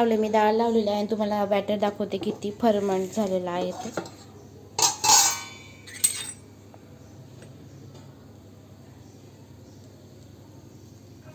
लावले मी डाळ लावलेली आहे आणि तुम्हाला बॅटर दाखवते किती फरमंट झालेला आहे ते.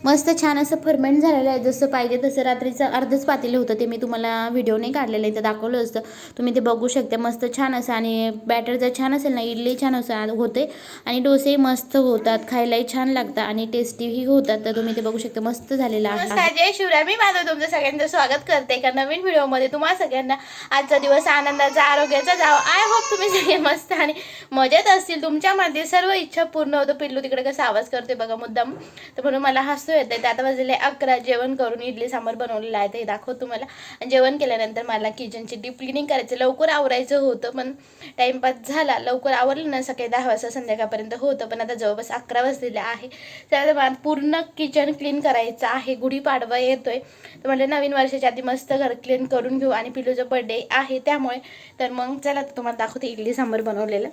मस्त छान असं फर्मेंट झालेलं आहे. जसं पाहिजे तसं रात्रीचं अर्धच पातेलं होतं. ते मी तुम्हाला व्हिडिओ नाही काढलेलं आहे. तर दाखवलं असतं. तुम्ही ते बघू शकता. मस्त छान असं आणि बॅटर जर छान असेल ना इडली छान असं होते. आणि डोसेही मस्त होतात. खायलाही छान लागतात आणि टेस्टीही होतात. तर तुम्ही ते बघू शकता. मस्त झालेलं आहे. जय शिवराय. मी माझं तुमचं सगळ्यांचं स्वागत करते. एका नवीन व्हिडिओमध्ये तुम्हाला सगळ्यांना आजचा दिवस आनंदाचा आरोग्याचा जावं. आय होप तुम्ही सगळे मस्त आणि मजेत असतील. तुमच्यामध्ये सर्व इच्छा पूर्ण होतं. पिल्लू तिकडे कसा आवाज करते बघा मुद्दाम. तर म्हणून मला हसू येते ते आता वाजले अकरा. जेवण करून इडली सांबार बनवलेलं आहे. ते दाखव तुम्हाला. जेवण केल्यानंतर मला किचनची डीप क्लिनिंग करायचं. लवकर आवरायचं होतं पण टाईमपास झाला. लवकर आवरलं ना सकाळी दहा वाजता संध्याकाळपर्यंत होतं. पण आता जवळपास अकरा वाजलेले आहे. त्यामुळे मला पूर्ण किचन क्लीन करायचं आहे. गुढीपाडवा येतोय. तर म्हटलं नवीन वर्षाच्या आधी मस्त घर क्लीन करून घेऊ. आणि पिलूचा बर्थडे आहे त्यामुळे. तर मग चला तुम्हाला दाखवते इडली सांबार बनवलेलं.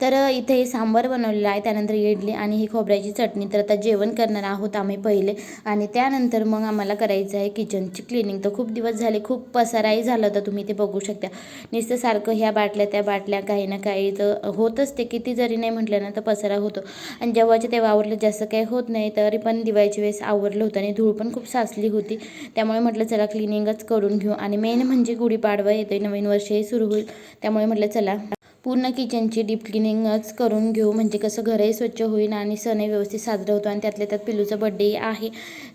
तर इथे सांबार बनवलेला आहे त्यानंतर इडली आणि ही खोबऱ्याची चटणी. तर आता जेवण करणार आहोत आम्ही पहिले. आणि त्यानंतर मग आम्हाला करायचं आहे किचनची क्लिनिंग. तर खूप दिवस झाले खूप पसाराही झालं तर तुम्ही ते बघू शकता. नुसतं सारखं ह्या बाटल्या त्या बाटल्या काही ना काही तर होतच ते. किती जरी नाही म्हटलं ना तर पसारा होतो. आणि जेव्हाच्या तेव्हा आवरलं जास्त काही होत नाही तरी पण दिवाळीच्या वेळेस आवरलं होतं आणि धूळ पण खूप साचली होती. त्यामुळे म्हटलं चला क्लिनिंगच करून घेऊ. आणि मेन म्हणजे गुढीपाडवा येतो नवीन वर्षही सुरू होईल. त्यामुळे म्हटलं चला. पूर्ण किचनची डीप क्लिनिंगच करून घेऊ. म्हणजे कसं घरही स्वच्छ होईल आणि सणही व्यवस्थित साजरा होतो आणि त्यातल्या त्यात पिलूचा बड्डे आहे.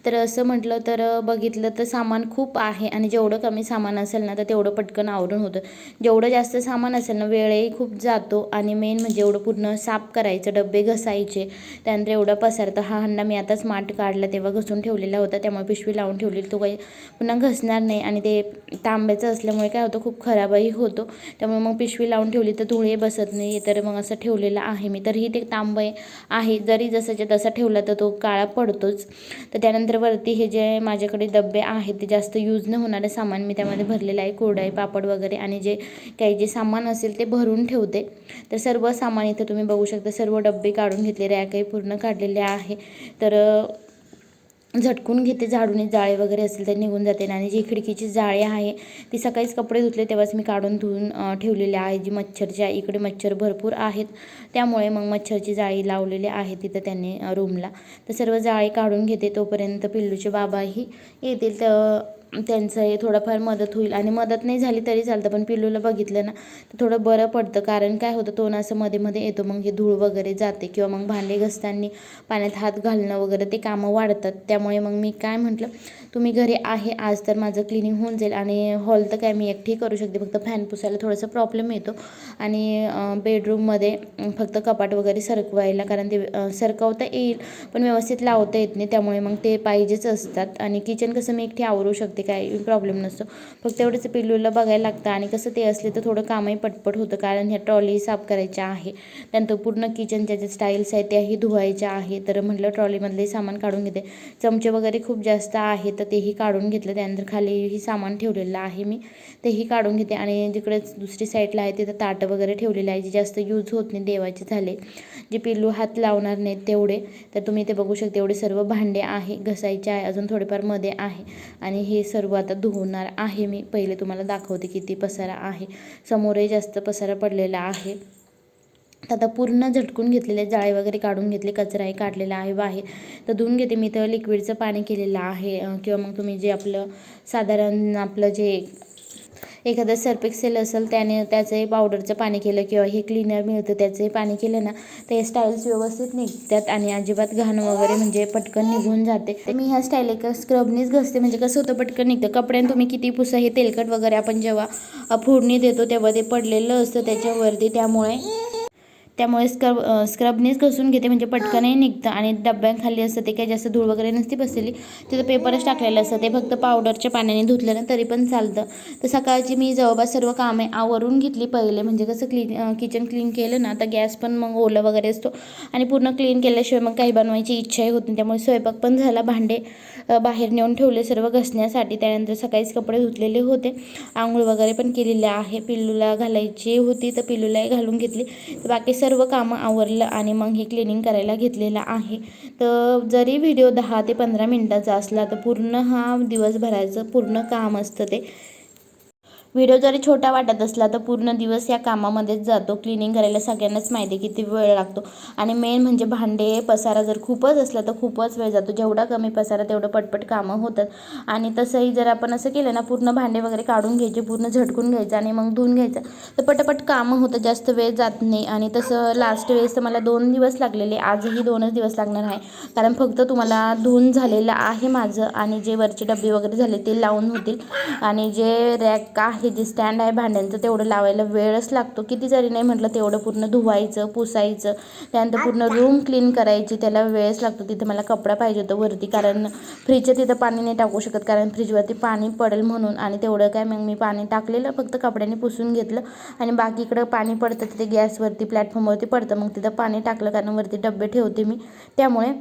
तर असं म्हटलं तर बघितलं तर सामान खूप आहे आणि जेवढं कमी सामान असेल ना तर तेवढं पटकन आवरून होतं. जेवढं जास्त सामान असेल ना वेळही खूप जातो आणि मेन म्हणजे एवढं पूर्ण साफ करायचं डबे घसायचे. त्यानंतर एवढं पसारतं. हा हंडा मी आताच माठ काढला तेव्हा घसून ठेवलेला होता. त्यामुळे पिशवी लावून ठेवलेली तो काही पुन्हा घसणार नाही. आणि ते तांब्याचं असल्यामुळे काय होतं खूप खराबही होतो. त्यामुळे मग पिशवी लावून ठेवली तर धुळे बसत नाही तर मग असं ठेवलेलं आहे मी. तरीही ते तांब आहे जरी जसंच्या तसा ठेवला तर तो काळा पडतोच. तर त्यानंतर वरती हे जे माझ्याकडे डबे आहेत ते जास्त यूज न होणारे सामान मी त्यामध्ये भरलेलं आहे. कोरडाई पापड वगैरे आणि जे काही जे सामान असेल ते भरून ठेवते. तर सर्व सामान इथं तुम्ही बघू शकता. सर्व डबे काढून घेतले रॅकही पूर्ण काढलेले आहे. तर झटकून घेते झाडूने जाळे वगैरे असेल तर निघून जाते आणि जी खिडकीची जाळी आहे ती सकाळीच कपडे धुतले तेव्हाच मी काढून धुवून ठेवलेली आहे. जी मच्छरची आहे इकडे मच्छर भरपूर आहेत त्यामुळे मग मच्छरची जाळी लावलेली आहे तिथं त्यांनी रूमला. तर सर्व जाळी काढून घेते तोपर्यंत पिल्लूचे बाबाही येतील. तर त्यांचं हे थोडंफार मदत होईल. आणि मदत नाही झाली तरी चालतं पण पिल्लूला बघितलं ना तर थोडं बरं पडतं. कारण काय होतं तो ना असं मध्ये मध्ये येतो. मग हे धूळ वगैरे जाते किंवा मग भांडे घसताना पाण्यात हात घालणं वगैरे ते कामं वाढतात. त्यामुळे मग मी काय म्हटलं तुम्ही घरी आहे आज तर माझं क्लिनिंग होऊन जाईल. आणि हॉल तर काय मी एकटी करू शकते. फक्त फॅन पुसायला थोडंसं प्रॉब्लेम येतो. आणि बेडरूममध्ये फक्त कपाट वगैरे सरकवायला कारण ते सरकवता येईल पण व्यवस्थित लावता येत नाही. त्यामुळे मग ते पाहिजेच असतात. आणि किचन कसं मी एकटी आवरू शकते. काही प्रॉब्लेम नसतो. फक्त एवढंच पिल्लूला बघायला लागतं आणि कसं ते असले तर थोडं कामही पटपट होतं कारण ह्या ट्रॉली साफ करायच्या आहे. त्यानंतर पूर्ण किचनच्या ज्या स्टाईल्स आहेत त्याही धुवायच्या आहे. तर म्हटलं ट्रॉलीमधले सामान काढून घेते. चमचे वगैरे खूप जास्त आहे तर तेही काढून घेतलं. त्यानंतर खालीही सामान ठेवलेलं आहे मी. तेही काढून घेते. आणि जिकडे दुसरी साईडला आहे तिथं ताटं वगैरे ठेवलेलं आहे. जे जास्त यूज होत नाही देवाचे झाले. जे पिल्लू हात लावणार नाहीत तेवढे. तर तुम्ही ते बघू शकता एवढे सर्व भांडे आहे घसायचे आहे अजून थोडेफारमध्ये आहे. आणि हे सर्व आता धुवणार आहे मी. पहिले तुम्हाला दाखवते किती पसारा आहे. समोरही जास्त पसारा पडलेला आहे. तर आता पूर्ण झटकून घेतलेले जाळे वगैरे काढून घेतले कचराही काढलेला आहे बाहेर. तर धुवून घेते मी. तर लिक्विडचं पाणी केलेलं आहे. किंवा मग तुम्ही जे आपलं साधारण आपलं जे एखादं सर्फेक्सेल असेल त्याने त्याचंही पावडरचं पाणी केलं किंवा हे क्लीनर मिळतं त्याचंही पाणी केलं ना तर हे स्टाईल्स व्यवस्थित निघतात आणि अजिबात घाण वगैरे म्हणजे पटकन निघून जाते. मी ह्या स्टाईल एका स्क्रबनीच घसते म्हणजे कसं होतं पटकन निघतं. कपड्यानं तुम्ही किती पुसा हे तेलकट वगैरे आपण जेव्हा फोडणी देतो तेव्हा ते पडलेलं असतं त्याच्यावरती त्यामुळे त्यामुळे स्क्रब स्क्रबनेच घसून घेते म्हणजे पटकनही निघतं. आणि डब्यांखाली असतं ते काही जास्त धूळ वगैरे नसती बसलेली तिथं पेपरच टाकलेलं असतं. ते फक्त पावडरच्या पाण्याने धुतलं ना तरी पण चालतं. तर सकाळची मी जवळपास सर्व कामे आवरून घेतली पहिले. म्हणजे कसं क्लीन किचन क्लीन केलं ना तर गॅस पण मग ओलं वगैरे असतो. आणि पूर्ण क्लीन केल्याशिवाय मग काही बनवायची इच्छाही होत नाही. त्यामुळे स्वयंपाक पण झाला. भांडे बाहेर नेऊन ठेवले सर्व घसण्यासाठी. त्यानंतर सकाळीच कपडे धुतलेले होते. आंघोळ वगैरे पण केलेले आहे. पिल्लूला घालायची होती तर पिल्लूलाही घालून घेतली. तर बाकी सर्व कामं आवरलं आणि मग हे क्लिनिंग करायला घेतलेलं आहे. तर जरी व्हिडिओ दहा ते पंधरा मिनटाचा असला तर पूर्ण हा दिवसभराचं पूर्ण काम असतं ते. व्हिडिओ जरी छोटा वाटत असला तर पूर्ण दिवस या कामामध्येच जातो. क्लिनिंग करायला सगळ्यांनाच माहिती आहे किती वेळ लागतो. आणि मेन म्हणजे भांडे पसारा जर खूपच असला तर खूपच वेळ जातो. जेवढा कमी पसारा तेवढं पटपट कामं होतात. आणि तसंही जर आपण असं केलं ना पूर्ण भांडे वगैरे काढून घ्यायचे पूर्ण झटकून घ्यायचं आणि मग धुवून घ्यायचं तर पटपट कामं होतं जास्त वेळ जात नाही. आणि तसं लास्ट वेळेस तर मला दोन दिवस लागलेले. आजही दोनच दिवस लागणार आहे. कारण फक्त तुम्हाला धुवून झालेलं आहे माझं आणि जे वरचे डबे वगैरे झाले ते लावून होतील. आणि जे रॅक आहे जे स्टँड आहे भांड्यांचं तेवढं लावायला वेळच लागतो. किती जरी नाही म्हटलं तेवढं पूर्ण धुवायचं पुसायचं. त्यानंतर पूर्ण रूम क्लीन करायची त्याला वेळच लागतो. तिथे मला कपडा पाहिजे होतं वरती कारण फ्रीजच्या तिथं पाणी नाही टाकू शकत कारण फ्रीजवरती पाणी पडेल म्हणून. आणि तेवढं काय मग मी पाणी टाकलेलं फक्त कपड्याने पुसून घेतलं. आणि बाकी इकडं पाणी पडतं तिथे गॅसवरती प्लॅटफॉर्मवरती पडतं. मग तिथं पाणी टाकलं कारण वरती डबे ठेवते मी. त्यामुळे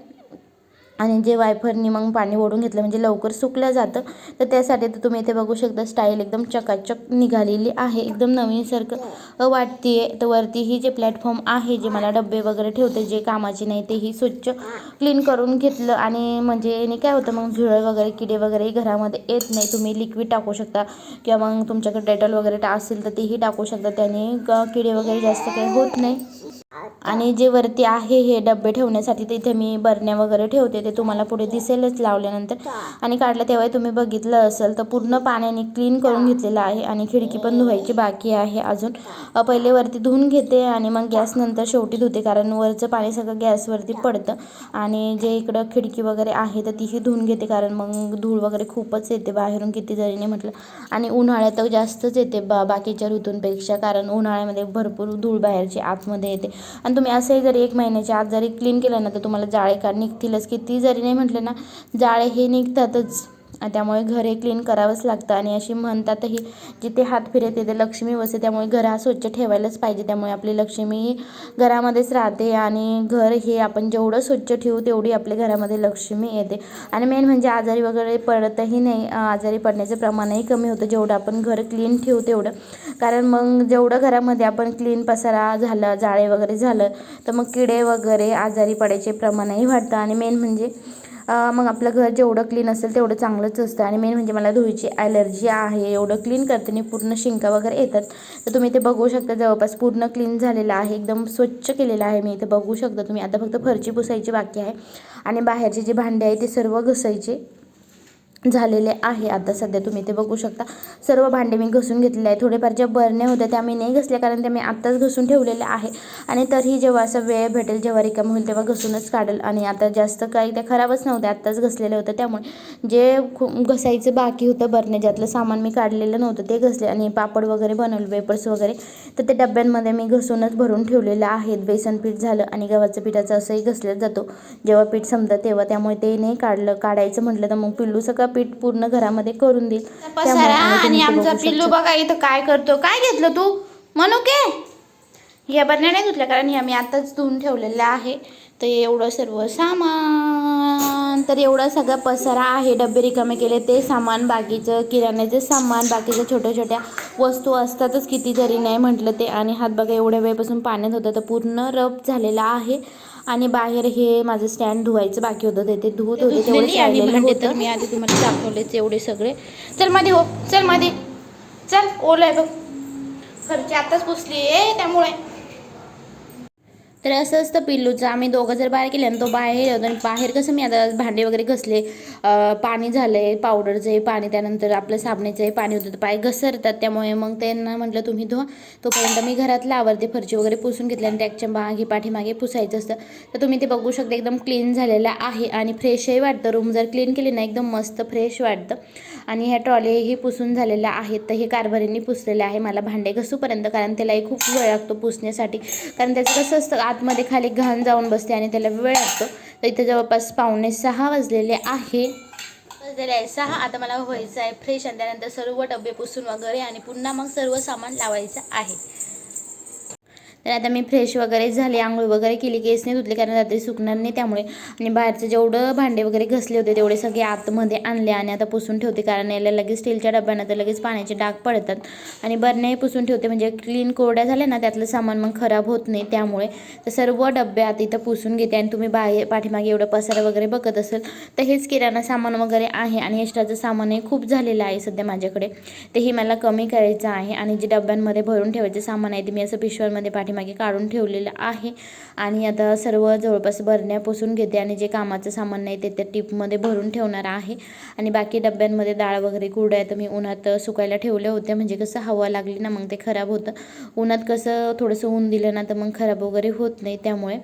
आणि जे वायफरनी मग पाणी ओढून घेतलं म्हणजे लवकर सुकलं जातं तर त्यासाठी तर तुम्ही इथे बघू शकता स्टाईल एकदम चकाचक निघालेली आहे. एकदम नवीनसारखं वाटते तर वरतीही जे प्लॅटफॉर्म आहे जे मला डबे वगैरे ठेवते जे कामाचे नाही तेही स्वच्छ क्लीन करून घेतलं. आणि म्हणजे याने काय होतं मग झुरळ वगैरे किडे वगैरे घरामध्ये येत नाही. तुम्ही लिक्विड टाकू शकता किंवा मग तुमच्याकडे डेटॉल वगैरे असेल तर तेही टाकू शकता. त्याने किडे वगैरे जास्त काही होत नाही. आणि जे वरती आहे हे डबे ठेवण्यासाठी तिथे मी बरण्या वगैरे ठेवते ते तुम्हाला पुढे दिसेलच लावल्यानंतर. आणि काढलं तेव्हा तुम्ही बघितलं असेल तर पूर्ण पाण्याने क्लीन करून घेतलेलं आहे आणि खिडकी पण धुवायची बाकी आहे अजून. पहिले वरती धुवून घेते आणि मग गॅस नंतर शेवटी धुते कारण वरचं पाणी सगळं गॅसवरती पडतं. आणि जे इकडं खिडकी वगैरे आहे तर तीही धुवून घेते कारण मग धूळ वगैरे खूपच येते बाहेरून किती जरी नाही म्हटलं. आणि उन्हाळ्यात जास्तच येते बा बाकीच्या ऋतूंपेक्षा कारण उन्हाळ्यामध्ये भरपूर धूळ बाहेरची आतमध्ये येते. आणि तुम्ही असंही जरी एक महिन्याच्या आत जरी क्लीन केलं ना तर तुम्हाला जाळे का निघतीलच. किती जरी नाही म्हटलं ना जाळे हे निघतातच. त्यामुळे घर हे क्लीन करावंच लागतं. आणि अशी म्हणतातही जिथे हात फिरे तिथे लक्ष्मी बसते त्यामुळे घर हा स्वच्छ ठेवायलाच पाहिजे. त्यामुळे आपली लक्ष्मी ही घरामध्येच राहते आणि घर हे आपण जेवढं स्वच्छ ठेवू तेवढी आपल्या घरामध्ये लक्ष्मी येते. आणि मेन म्हणजे आजारी वगैरे पडतही नाही. आजारी पडण्याचं प्रमाणही कमी होतं. जेवढं आपण घर क्लीन ठेवू तेवढं. कारण मग जेवढं घरामध्ये आपण क्लीन पसारा झालं जाळे वगैरे झालं तर मग किडे वगैरे आजारी पडायचे प्रमाणही वाढतं. आणि मेन म्हणजे मग आपलं घर जेवढं क्लीन असेल तेवढं चांगलंच असतं. आणि मेन म्हणजे मला धुळीची ॲलर्जी आहे एवढं क्लीन करते आणि पूर्ण शिंका वगैरे येतात. तर तुम्ही ते बघू शकता. जवळपास पूर्ण क्लीन झालेलं आहे. एकदम स्वच्छ केलेलं आहे मी इथे. बघू शकता तुम्ही. आता फक्त फरची पुसायची बाकी आहे. आणि बाहेरचे जे भांडे आहे ते सर्व घसायचे. झालेले आहे. आता सध्या तुम्ही ते बघू शकता. सर्व भांडे मी घसून घेतलेले आहे. थोडेफार ज्या बरण्या होत्या त्या मी नाही घसल्या कारण त्या मी आत्ताच घसून ठेवलेले आहे. आणि तरीही जेव्हा असं वेळ भेटेल जेव्हा रिकाम होईल तेव्हा घसूनच काढेल. आणि आता जास्त काही त्या खराबच नव्हत्या आत्ताच घसलेले होतं. त्यामुळे जे खूप घसायचं बाकी होतं बरण्या ज्यातलं सामान मी काढलेलं नव्हतं ते घसले. आणि पापड वगैरे बनवले वेपर्स वगैरे. तर ते डब्यांमध्ये मी घसूनच भरून ठेवलेलं आहेत बेसन पीठ झालं आणि गव्हाचं पिठाचं असंही घसलं जातो. जेव्हा पीठ समजा तेव्हा त्यामुळे ते नाही काढलं. काढायचं म्हटलं तर मग पिल्लू सगळं पीठ पूर्ण घरामध्ये करून देईल. पसारा आणि आमचा पिल्लू. बघा इथं काय करतो काय घेतलं तू? म्हणू के ह्या बरण्या नाही धुतल्या कारण ह्या मी आताच धुवून ठेवलेल्या आहे. तर एवढं सर्व सामान तर एवढा सगळा पसारा आहे डबे रिकामे केले ते सामान बाकीचं किराण्याचं सामान बाकीचं छोट्या छोट्या वस्तू असतातच किती जरी नाही म्हटलं ते. आणि हात बघा एवढ्या वेळपासून पाण्यात होतं तर पूर्ण रफ झालेला आहे. आणि बाहेर हे माझं स्टँड धुवायचं बाकी होतं ते ते धुवत होते तेवढं मी आधी तुम्हाला दाखवलेच एवढे सगळे. चलमध्ये हो चलमध्ये चल ओलं आहे बघ. घरची आताच पुसली आहे त्यामुळे. तर असं असतं पिल्लूचं. आम्ही दोघं जर बाहेर केलं ना तो बाहेर होतो आणि बाहेर कसं मी आता भांडे वगैरे घसले पाणी झालं आहे पावडरचं आहे पाणी त्यानंतर आपलं साबणाचं आहे पाणी होतं तर पाय घसरतात. त्यामुळे मग त्यांना म्हटलं तुम्ही धुवा. तोपर्यंत मी घरातला आवरते फरची वगैरे पुसून घेतली आणि त्याच्यामागे पाठीमागे पुसायचं असतं. तर तुम्ही ते बघू शकता एकदम क्लीन झालेलं आहे आणि फ्रेशही वाटतं. रूम जर क्लीन केली ना एकदम मस्त फ्रेश वाटतं. आणि ह्या ट्रॉलीही पुसून झालेल्या आहेत तर हे कारभारींनी पुसलेलं आहे. मला भांडे घसूपर्यंत कारण त्यालाही खूप वेळ लागतो पुसण्यासाठी. कारण त्याचं कसं असतं आतमध्ये खाली घाण जाऊन बसते आणि त्याला वेळ लागतो. तर इथं जवळपास पावणे सहा वाजलेले आहे. वाजलेले आहे सहा. आता मला व्हायचं आहे फ्रेश आणि त्यानंतर सर्व डबे पुसून वगैरे आणि पुन्हा मग सर्व सामान लावायचं आहे. तर आता मी फ्रेश वगैरे झाले आंघोळ वगैरे केली केस नाही धुतले कारण रात्री सुकणार नाही त्यामुळे. आणि बाहेरचे जेवढं भांडे वगैरे घसले होते तेवढे सगळे आतमध्ये आणले आणि आता पुसून ठेवते कारण याला लगेच स्टीलच्या डब्यानं तर लगेच पाण्याचे डाग पडतात. आणि बरण्याही पुसून ठेवते म्हणजे क्लीन कोरड्या झाल्या ना त्यातलं सामान मग खराब होत नाही त्यामुळे. तर सर्व डबे आता इथं पुसून घेते आणि तुम्ही बाहेर पाठीमागे एवढं पसारा वगैरे बघत असेल तर हेच किराणा सामान वगैरे आहे आणि एक्स्ट्राचं सामानही खूप झालेलं आहे सध्या माझ्याकडे. तेही मला कमी करायचं आहे आणि जे डब्यांमध्ये भरून ठेवायचे सामान आहे ते मी असं पिशव्यांमध्ये पाठीमागे काढून ठेवलेलं आहे. आणि आता सर्व जवळपास बरण्या पुसून घेते आणि जे कामाचं सामान नाही ते त्या टिपमध्ये भरून ठेवणार आहे. आणि बाकी डब्यांमध्ये डाळ वगैरे कुरड्या तर मी उन्हात सुकायला ठेवल्या होत्या. म्हणजे कसं हवा लागली ना मग ते खराब होतं. उन्हात कसं थोडंसं ऊन दिलं ना तर मग खराब वगैरे होत नाही त्यामुळे.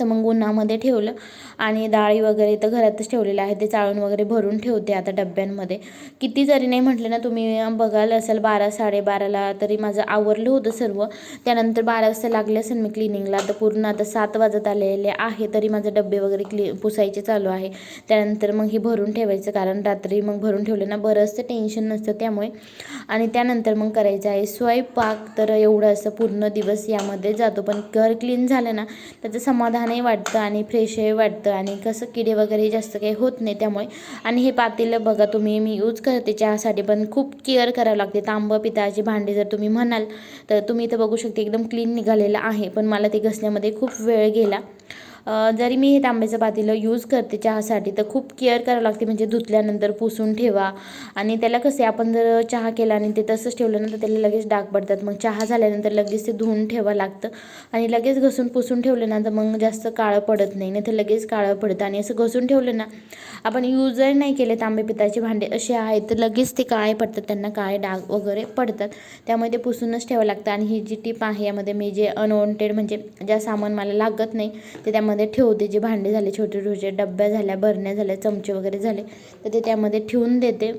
तर मग उन्हामध्ये ठेवलं. आणि डाळी वगैरे तर घरातच ठेवलेलं आहे. ते चाळून वगैरे भरून ठेवते आता डब्यांमध्ये. किती जरी नाही म्हटलं ना तुम्ही बघाल असेल बारा साडेबाराला तरी माझं आवरलं होतं सर्व. त्यानंतर बारा वाजता लागले असेल मी क्लिनिंगला. तर पूर्ण आता सात वाजत आलेले आहे तरी माझे डब्बे वगैरे क्लि पुसायचे चालू आहे. त्यानंतर मग हे भरून ठेवायचं कारण रात्री मग भरून ठेवलं ना बरंचसं टेन्शन नसतं त्यामुळे. आणि त्यानंतर मग करायचं आहे स्वयंपाक. तर एवढं असं पूर्ण दिवस यामध्ये जातो. पण घर क्लीन झालं ना त्याचं समाधान छानही वाटतं आणि फ्रेशही वाटतं आणि कसं किडे वगैरे जास्त काही होत नाही त्यामुळे. आणि हे पातेलं बघा तुम्ही मी यूज करते चहासाठी पण खूप केअर करावं लागते. तांबं पिताची भांडी जर तुम्ही म्हणाल तर तुम्ही इथं बघू शकते एकदम क्लीन निघालेलं आहे. पण मला ते घसण्यामध्ये खूप वेळ गेला. जरी मी हे तांब्याचं पातेलं यूज करते चहासाठी तर खूप केअर करावं लागते. म्हणजे धुतल्यानंतर पुसून ठेवा. आणि त्याला कसे आपण जर चहा केला आणि ते तसंच ठेवलं ना तर त्याला लगेच डाग पडतात. मग चहा झाल्यानंतर लगेच ते धुवून ठेवावं लागतं. आणि लगेच घसून पुसून ठेवलं ना तर मग जास्त काळं पडत नाही. नाही तर लगेच काळं पडतं. आणि असं घसून ठेवलं ना आपण यूज जर नाही केले तांबे पिताचे भांडे असे आहेत तर लगेच ते काळे पडतात. त्यांना काळे डाग वगैरे पडतात. त्यामुळे ते पुसूनच ठेवावं लागतं. आणि ही जी टीप आहे यामध्ये मी जे अनवॉन्टेड म्हणजे ज्या सामान मला लागत नाही ते त्यामध्ये ठेवते जे भांडे झाले छोटे छोटे डब्या झाल्या बरण्या झाल्या चमचे वगैरे झाले तर ते त्यामध्ये ठेवून देते.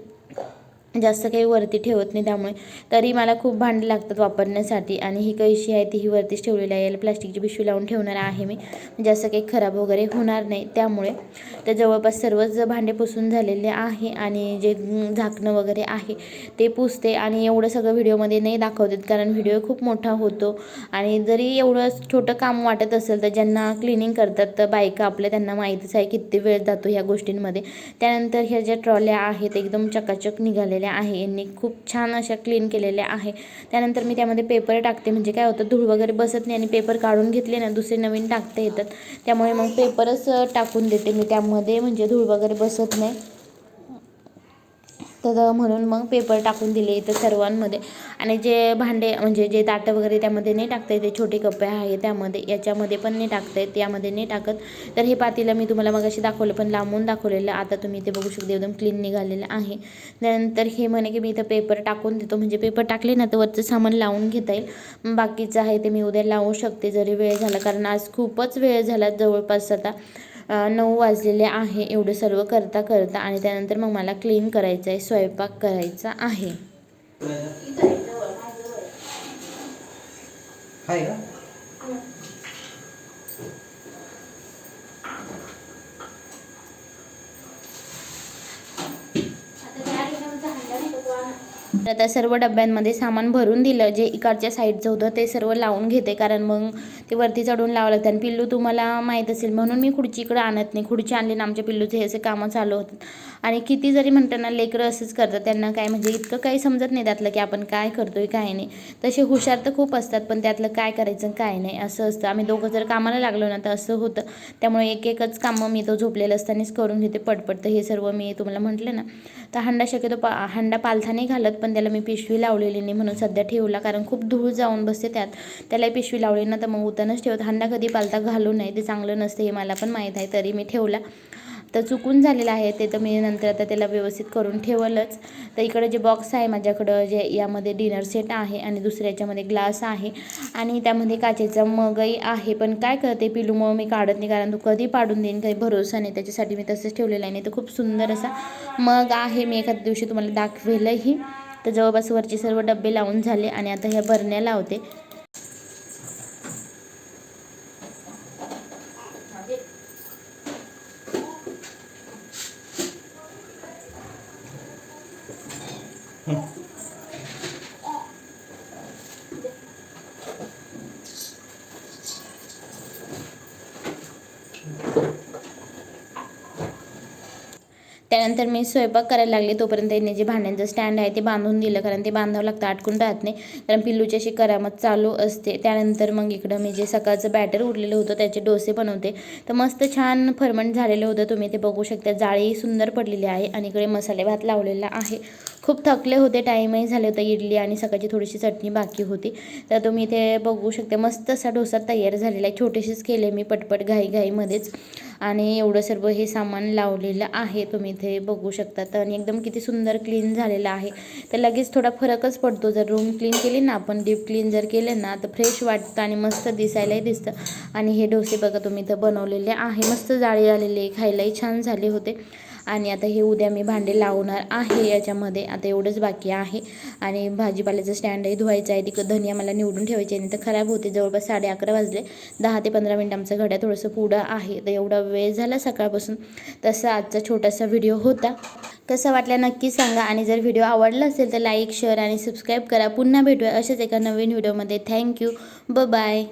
जास्त काही वरती ठेवत नाही त्यामुळे. तरी मला खूप भांडी लागतात वापरण्यासाठी आणि ही कशी आहे ती ही वरतीच ठेवलेली आहे. याला प्लास्टिकची पिशवी लावून ठेवणार आहे मी. जास्त काही खराब वगैरे होणार नाही त्यामुळे. तर जवळपास सर्वच भांडे पुसून झालेले आहे आणि जे झाकणं वगैरे आहे ते पुसते आणि एवढं सगळं व्हिडिओमध्ये नाही दाखवतात कारण व्हिडिओ खूप मोठा होतो. आणि जरी एवढं छोटं काम वाटत असेल तर ज्यांना क्लिनिंग करतात तर बायका आपल्या त्यांना माहीतच आहे किती वेळ जातो ह्या गोष्टींमध्ये. त्यानंतर ह्या ज्या ट्रॉल्या आहेत एकदम चकाचक निघालेल्या आहे. यांनी खूप छान अशा क्लीन केलेल्या आहे. त्यानंतर मी त्यामध्ये पेपर टाकते. म्हणजे काय होतं धूळ वगैरे बसत नाही आणि पेपर काढून घेतले ना दुसरे नवीन टाकता येतात. त्यामुळे मग पेपरच टाकून देते मी त्यामध्ये. म्हणजे धूळ वगैरे बसत नाही. तर म्हणून मग पेपर टाकून दिले इथं सर्वांमध्ये. आणि जे भांडे म्हणजे जे ताटं वगैरे त्यामध्ये नाही टाकता येते छोटे कप्पे आहे त्यामध्ये याच्यामध्ये पण नाही टाकता येत यामध्ये नाही टाकत. तर हे पातीला मी तुम्हाला मगाशी दाखवलं पण लांबून दाखवलेलं आता तुम्ही इथे बघू शकता एकदम क्लीन निघालेलं आहे. त्यानंतर हे म्हणे की मी इथं पेपर टाकून देतो म्हणजे पेपर टाकले ना तर वरचं सामान लावून घेता येईल. बाकीचं आहे ते मी उद्या लावू शकते जरी वेळ झाला कारण आज खूपच वेळ झाला जवळपास आता. नऊ वाजलेले आहे. एवढं सर्व करता करता आणि त्यानंतर मग मला क्लीन करायचं आहे स्वयंपाक करायचा आहे. तर आता सर्व डब्यांमध्ये सामान भरून दिलं जे इकडच्या साईडचं होतं ते सर्व लावून घेते. कारण मग ते वरती चढून लावलं लागतं. आणि पिल्लू तुम्हाला माहीत असेल म्हणून मी खुर्ची इकडं आणत नाही. खुर्ची आणली ना आमच्या पिल्लूचे हे असे कामं चालू होतात. आणि किती जरी म्हणताना लेकरं असंच करतात. त्यांना काय म्हणजे इतकं काही समजत नाही त्यातलं की आपण काय करतोय काय नाही. तसे हुशार तर खूप असतात पण त्यातलं काय करायचं काय नाही असं असतं. आम्ही दोघं जर कामाला लागलो ना तर असं होतं. त्यामुळे एक एकच कामं मी तो झोपलेलं असतानाच करून घेते पटपट. तर हे सर्व मी तुम्हाला म्हटलं ना तर हंडा शक्यतो पा हंडा पालथा नाही घालत पण त्याला मी पिशवी लावलेली नाही म्हणून सध्या ठेवला कारण खूप धूळ जाऊन बसते त्यात. त्याला पिशवी लावली ना तर मग उतनच ठेवत. हांडा कधी पालता घालू नये ते चांगलं नसतं हे मला पण माहीत आहे तरी मी ठेवला. तर चुकून झालेलं आहे ते तर मी नंतर आता त्याला व्यवस्थित करून ठेवलंच. तर इकडे जे बॉक्स आहे माझ्याकडं जे यामध्ये डिनर सेट आहे आणि दुसऱ्या याच्यामध्ये ग्लास आहे. आणि त्यामध्ये काचेचा मगही आहे पण काय करते पिलूमुळं मी काढत नाही कारण तो कधी पाडून देईन काही भरोसा नाही. त्याच्यासाठी मी तसंच ठेवलेलं आहे नाही तर खूप सुंदर असा मग आहे. मी एखाद्या दिवशी तुम्हाला दाखवेलही. तर जवळपास वरचे सर्व डबे लावून झाले आणि आता ह्या बरण्या लावते. त्यानंतर मी स्वयंपाक करायला लागले. तोपर्यंत त्यांनी जे भांड्यांचं स्टँड आहे ते बांधून दिलं. कारण ते बांधावं लागतं आटकून राहत नाही. कारण पिल्लूची अशी करामत चालू असते. त्यानंतर मग इकडं मी जे सकाळचं बॅटर उरलेलं होतं त्याचे डोसे बनवते. तर मस्त छान फर्मंट झालेलं होतं. तुम्ही ते बघू शकता. जाळी सुंदर पडलेली आहे. आणि इकडे मसाले भात लावलेला आहे. खूप थकले होते टाईमही झाले होते इडली आणि सकाळची थोडीशी चटणी बाकी होती. तर तुम्ही इथे बघू शकते मस्त असा डोसा तयार झालेला आहे. छोटेसेच केले मी पटपट घाईघाईमध्येच. आणि एवढं सर्व हे सामान लावलेलं आहे तुम्ही इथे बघू शकता. आणि एकदम किती सुंदर क्लीन झालेलं आहे. तर लगेच थोडा फरकच पडतो जर रूम क्लीन केली ना आपण डीप क्लीन जर केले ना तर फ्रेश वाटतं आणि मस्त दिसायलाही दिसतं. आणि हे डोसे बघा तुम्ही इथं बनवलेले आहे. मस्त जाळी आलेले खायलाही छान झाले होते. आणि आता हे उद्या मी भांडे लावणार आहे याच्यामध्ये. आता एवढंच बाकी आहे. आणि भाजीपाल्याचं स्टँडही धुवायचं आहे. तिकडं धनिया मला निवडून ठेवायची आहे. नाही तर खराब होते. जवळपास साडे अकरा वाजले. दहा ते पंधरा मिनिट आमचं घड्या थोडंसं पुढं आहे. तर एवढा वेळ झाला सकाळपासून. तसा आजचा छोटासा व्हिडिओ होता. कसा वाटला नक्की सांगा. आणि जर व्हिडिओ आवडला असेल तर लाईक शेअर आणि सबस्क्राईब करा. पुन्हा भेटूया अशाच एका नवीन व्हिडिओमध्ये. थँक्यू. ब बाय